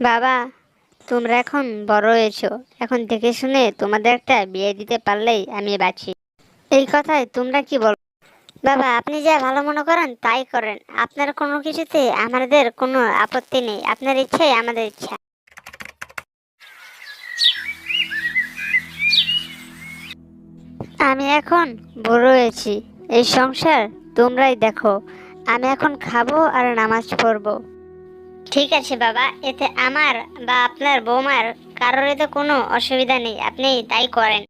বাবা, তোমরা এখন বড় হয়েছো। এখন দেখে শুনে তোমাদের একটা বিয়ে দিতে পারলেই আমি বাঁচি। এই কথায় তোমরা কি বল? বাবা, আপনি যা ভালো মনে করেন তাই করেন। আপনার কোনো কিছুতে আমাদের কোনো আপত্তি নেই। আপনার ইচ্ছাই আমাদের ইচ্ছা। আমি এখন বড় হয়েছি। এই সংসার তোমরাই দেখো। আমি এখন খাব আর নামাজ পড়ব। ঠিক আছে বাবা এতে আমার বা আপনার বৌমার কারোর তো কোনো অসুবিধা নেই আপনি তাই করেন।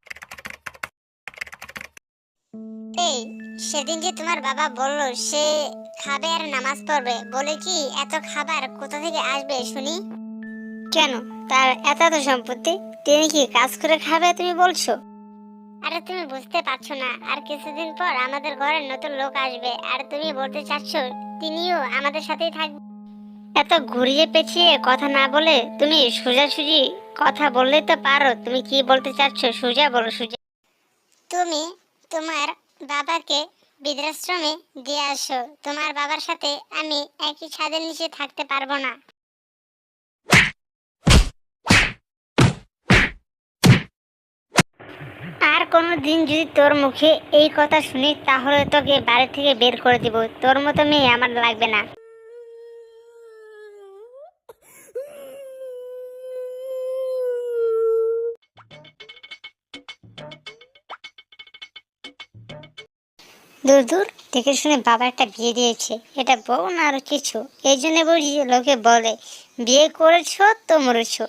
এই সেদিন যে তোমার বাবা বলল সে খাবে আর নামাজ পড়বে বলে কি এত খাবার কোথা থেকে আসবে শুনি? কেন? তার এত এত সম্পত্তি তিনি কি কাজ করে খাবে তুমি বলছো? আরে তুমি বুঝতে পারছ না আর কিছুদিন পর আমাদের ঘরে নতুন লোক আসবে আর তুমি বলতে চাচ্ছ তিনিও আমাদের সাথেই থাকবে। এত ঘুরিয়ে পেঁচিয়ে কথা না বলে তুমি সোজাসুজি কথা বললে তো পারো। তুমি কি বলতে চাচ্ছ? সোজা বলো সোজা। তুমি তোমার বাবাকে বৃদ্ধাশ্রমে দিয়ে আসো। তোমার বাবার সাথে আমি একই ছাদের নিচে থাকতে পারব না। আর কোনো দিন যদি তোর মুখে এই কথা শুনি তাহলে তোকে বাড়ি থেকে বের করে দিব। তোর মতো মেয়ে আমার লাগবে না। দূর দূর দেখে শুনে বাবা একটা বিয়ে দিয়েছে। এটা বউ না আরও কিছু? এই জন্য বুঝি লোকে বলে, বিয়ে করেছ তো মরেছো।